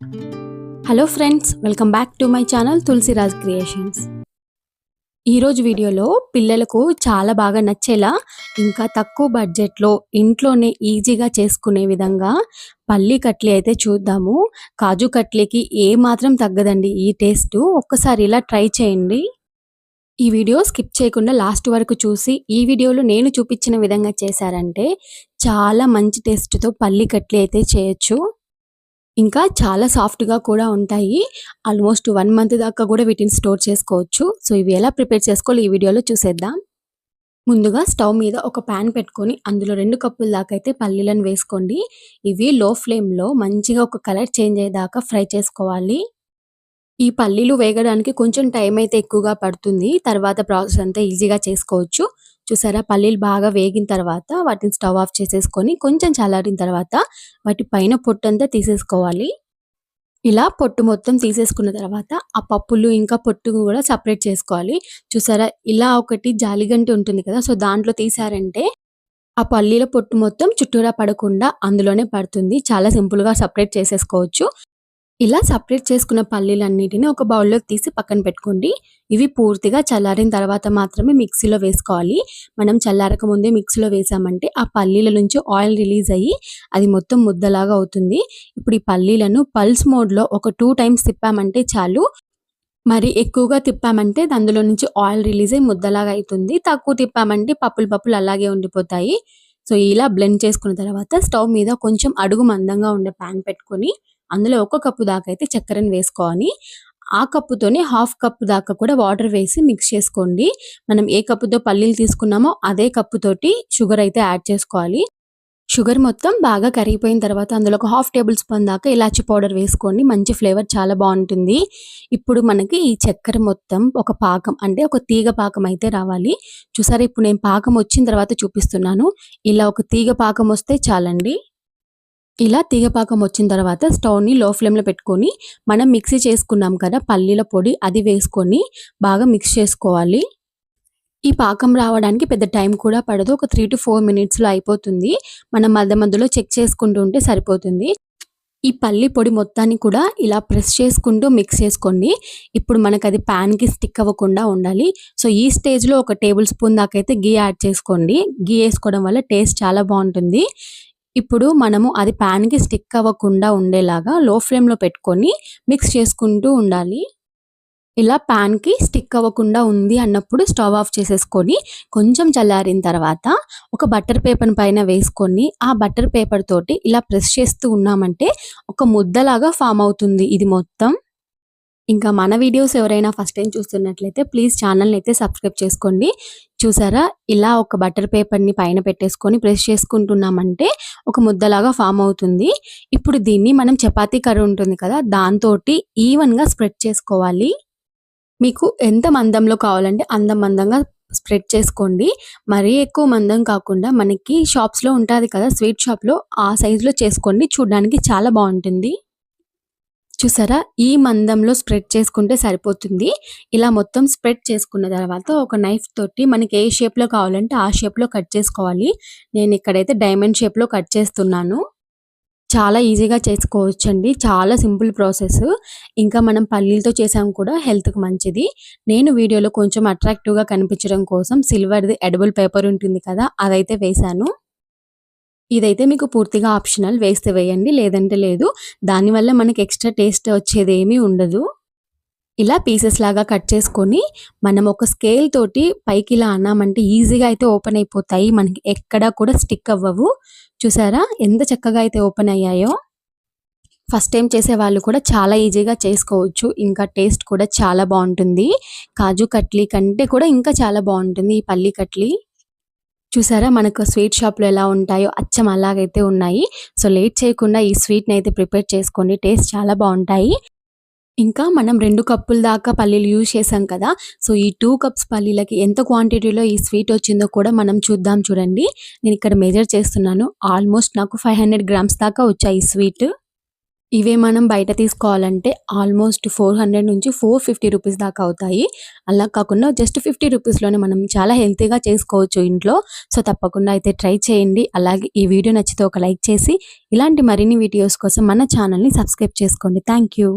Hello friends welcome back to my channel Tulasiraj creations ఈరోజు వీడియోలో పిల్లలకు చాలా బాగా నచ్చేలా ఇంకా తక్కువ బడ్జెట్లో ఇంట్లోనే ఈజీగా చేసుకునే విధంగా పల్లి కట్లీ అయితే చూద్దాము. కాజు కట్లీకి ఏ మాత్రం తగ్గదండి ఈ టేస్ట్ ఒక్కసారి ఇలా ట్రై చేయండి. ఈ వీడియో స్కిప్ చేయకుండా లాస్ట్ వరకు చూసి ఈ వీడియోలో నేను చూపించిన విధంగా చేశారంటే చాలా మంచి టేస్ట్తో పల్లి కట్లీ అయితే చేయొచ్చు. ఇంకా చాలా సాఫ్ట్గా కూడా ఉంటాయి. ఆల్మోస్ట్ వన్ మంత్ దాకా కూడా వీటిని స్టోర్ చేసుకోవచ్చు. సో ఇవి ఎలా ప్రిపేర్ చేసుకోవాలి ఈ వీడియోలో చూసేద్దాం. ముందుగా స్టవ్ మీద ఒక ప్యాన్ పెట్టుకొని అందులో రెండు కప్పుల దాకా అయితే పల్లీలను వేసుకోండి. ఇవి లో ఫ్లేమ్లో మంచిగా ఒక కలర్ చేంజ్ అయ్యేదాకా ఫ్రై చేసుకోవాలి. ఈ పల్లీలు వేగడానికి కొంచెం టైం అయితే ఎక్కువగా పడుతుంది. తర్వాత ప్రాసెస్ అంతా ఈజీగా చేసుకోవచ్చు. చూసారా? పల్లీలు బాగా వేగిన తర్వాత వాటిని స్టవ్ ఆఫ్ చేసేసుకొని కొంచెం చల్లారిన తర్వాత వాటి పైన పొట్టంతా తీసేసుకోవాలి. ఇలా పొట్టు మొత్తం తీసేసుకున్న తర్వాత ఆ పప్పులు ఇంకా పొట్టు కూడా సపరేట్ చేసుకోవాలి. చూసారా? ఇలా ఒకటి జాలిగంటి ఉంటుంది కదా? సో దాంట్లో తీసారంటే ఆ పల్లీల పొట్టు మొత్తం చుట్టూరా పడకుండా అందులోనే పడుతుంది. చాలా సింపుల్గా సపరేట్ చేసేసుకోవచ్చు. ఇలా సపరేట్ చేసుకున్న పల్లీలన్నిటిని ఒక బౌల్లోకి తీసి పక్కన పెట్టుకోండి. ఇవి పూర్తిగా చల్లారిన తర్వాత మాత్రమే మిక్సీలో వేసుకోవాలి. మనం చల్లారక ముందే మిక్సీలో వేసామంటే ఆ పల్లీల నుంచి ఆయిల్ రిలీజ్ అయ్యి అది మొత్తం ముద్దలాగా అవుతుంది. ఇప్పుడు ఈ పల్లీలను పల్స్ మోడ్లో ఒక టూ టైమ్స్ తిప్పామంటే చాలు. మరి ఎక్కువగా తిప్పామంటే అందులో నుంచి ఆయిల్ రిలీజ్ అయ్యి ముద్దలాగా అవుతుంది. తక్కువ తిప్పామంటే పప్పులు పప్పులు అలాగే ఉండిపోతాయి. సో ఇలా బ్లెండ్ చేసుకున్న తర్వాత స్టవ్ మీద కొంచెం అడుగు మందంగా ఉండే ప్యాన్ పెట్టుకొని అందులో ఒక కప్పు దాకా అయితే చక్కెరను వేసుకోవాలి. ఆ కప్పుతోనే హాఫ్ కప్ దాకా కూడా వాటర్ వేసి మిక్స్ చేసుకోండి. మనం ఏ కప్పుతో పల్లీలు తీసుకున్నామో అదే కప్పుతోటి షుగర్ అయితే యాడ్ చేసుకోవాలి. షుగర్ మొత్తం బాగా కరిగిపోయిన తర్వాత అందులో ఒక హాఫ్ టేబుల్ స్పూన్ దాకా ఇలాచి పౌడర్ వేసుకోండి. మంచి ఫ్లేవర్ చాలా బాగుంటుంది. ఇప్పుడు మనకి ఈ చక్కెర మొత్తం ఒక పాకం అంటే ఒక తీగ పాకం అయితే రావాలి. చూసారా ఇప్పుడు నేను పాకం వచ్చిన తర్వాత చూపిస్తున్నాను. ఇలా ఒక తీగ పాకం వస్తే చాలండి. ఇలా తీగపాకం వచ్చిన తర్వాత స్టవ్ని లో ఫ్లేమ్లో పెట్టుకొని మనం మిక్సీ చేసుకున్నాం కదా పల్లీల పొడి అది వేసుకొని బాగా మిక్స్ చేసుకోవాలి. ఈ పాకం రావడానికి పెద్ద టైం కూడా పడదు. ఒక త్రీ టు ఫోర్ మినిట్స్లో అయిపోతుంది. మనం మధ్య మధ్యలో చెక్ చేసుకుంటూ ఉంటే సరిపోతుంది. ఈ పల్లి పొడి మొత్తాన్ని కూడా ఇలా ప్రెస్ చేసుకుంటూ మిక్స్ చేసుకోండి. ఇప్పుడు మనకు అది ప్యాన్కి స్టిక్ అవ్వకుండా ఉండాలి. సో ఈ స్టేజ్లో ఒక టేబుల్ స్పూన్ దాకైతే అయితే గీ యాడ్ చేసుకోండి. గీ వేసుకోవడం వల్ల టేస్ట్ చాలా బాగుంటుంది. ఇప్పుడు మనము అది ప్యాన్కి స్టిక్ అవ్వకుండా ఉండేలాగా లో ఫ్లేమ్లో పెట్టుకొని మిక్స్ చేసుకుంటూ ఉండాలి. ఇలా ప్యాన్కి స్టిక్ అవ్వకుండా ఉంది అన్నప్పుడు స్టవ్ ఆఫ్ చేసేసుకొని కొంచెం చల్లారిన తర్వాత ఒక బటర్ పేపర్ పైన వేసుకొని ఆ బటర్ పేపర్ తోటి ఇలా ప్రెస్ చేస్తూ ఉన్నామంటే ఒక ముద్దలాగా ఫామ్ అవుతుంది ఇది మొత్తం. ఇంకా మన వీడియోస్ ఎవరైనా ఫస్ట్ టైం చూస్తున్నట్లయితే ప్లీజ్ ఛానల్ని అయితే సబ్స్క్రైబ్ చేసుకోండి. చూసారా? ఇలా ఒక బటర్ పేపర్ని పైన పెట్టేసుకొని ప్రెస్ చేసుకుంటున్నామంటే ఒక ముద్దలాగా ఫామ్ అవుతుంది. ఇప్పుడు దీన్ని మనం చపాతీ కర్ర ఉంటుంది కదా దాంతో ఈవెన్గా స్ప్రెడ్ చేసుకోవాలి. మీకు ఎంత మందంలో కావాలంటే అందం మందంగా స్ప్రెడ్ చేసుకోండి. మరీ ఎక్కువ మందం కాకుండా మనకి షాప్స్లో ఉంటుంది కదా స్వీట్ షాప్లో ఆ సైజులో చేసుకోండి. చూడడానికి చాలా బాగుంటుంది. చూసారా? ఈ మందంలో స్ప్రెడ్ చేసుకుంటే సరిపోతుంది. ఇలా మొత్తం స్ప్రెడ్ చేసుకున్న తర్వాత ఒక నైఫ్ తోటి మనకి ఏ షేప్లో కావాలంటే ఆ షేప్లో కట్ చేసుకోవాలి. నేను ఇక్కడైతే డైమండ్ షేప్లో కట్ చేస్తున్నాను. చాలా ఈజీగా చేసుకోవచ్చండి. చాలా సింపుల్ ప్రాసెస్ ఇంకా మనం పల్లీలతో చేసాం కూడా హెల్త్కి మంచిది. నేను వీడియోలో కొంచెం అట్రాక్టివ్గా కనిపించడం కోసం సిల్వర్ది ఎడబుల్ పేపర్ ఉంటుంది కదా అదైతే వేశాను. ఇదైతే మీకు పూర్తిగా ఆప్షనల్ వేస్తే వేయండి లేదంటే లేదు. దానివల్ల మనకి ఎక్స్ట్రా టేస్ట్ వచ్చేది ఏమీ ఉండదు. ఇలా పీసెస్ లాగా కట్ చేసుకొని మనం ఒక స్కేల్ తోటి పైకి ఇలా అన్నామంటే ఈజీగా అయితే ఓపెన్ అయిపోతాయి. మనకి ఎక్కడా కూడా స్టిక్ అవ్వవు. చూసారా? ఎంత చక్కగా అయితే ఓపెన్ అయ్యాయో. ఫస్ట్ టైం చేసే వాళ్ళు కూడా చాలా ఈజీగా చేసుకోవచ్చు. ఇంకా టేస్ట్ కూడా చాలా బాగుంటుంది. కాజు కట్లీ కంటే కూడా ఇంకా చాలా బాగుంటుంది ఈ పల్లీ కట్లీ. చూసారా? మనకు స్వీట్ షాప్లో ఎలా ఉంటాయో అచ్చం అలాగైతే ఉన్నాయి. సో లేట్ చేయకుండా ఈ స్వీట్ని అయితే ప్రిపేర్ చేసుకోండి. టేస్ట్ చాలా బాగుంటాయి. ఇంకా మనం రెండు కప్పుల దాకా పల్లీలు యూజ్ చేసాం కదా? సో ఈ టూ కప్స్ పల్లీలకి ఎంత క్వాంటిటీలో ఈ స్వీట్ వచ్చిందో కూడా మనం చూద్దాం చూడండి. నేను ఇక్కడ మెజర్ చేస్తున్నాను. ఆల్మోస్ట్ నాకు ఫైవ్ హండ్రెడ్ గ్రామ్స్ దాకా వచ్చాయి ఈ స్వీట్. ఇవే మనం బయట తీసుకోవాలంటే ఆల్మోస్ట్ ఫోర్ హండ్రెడ్ నుంచి ఫోర్ ఫిఫ్టీ రూపీస్ దాకా అవుతాయి. అలా కాకుండా జస్ట్ ఫిఫ్టీ రూపీస్లోనే మనం చాలా హెల్తీగా చేసుకోవచ్చు ఇంట్లో. సో తప్పకుండా అయితే ట్రై చేయండి. అలాగే ఈ వీడియో నచ్చితే ఒక లైక్ చేసి ఇలాంటి మరిన్ని వీడియోస్ కోసం మన ఛానల్ని సబ్స్క్రైబ్ చేసుకోండి. Thank you.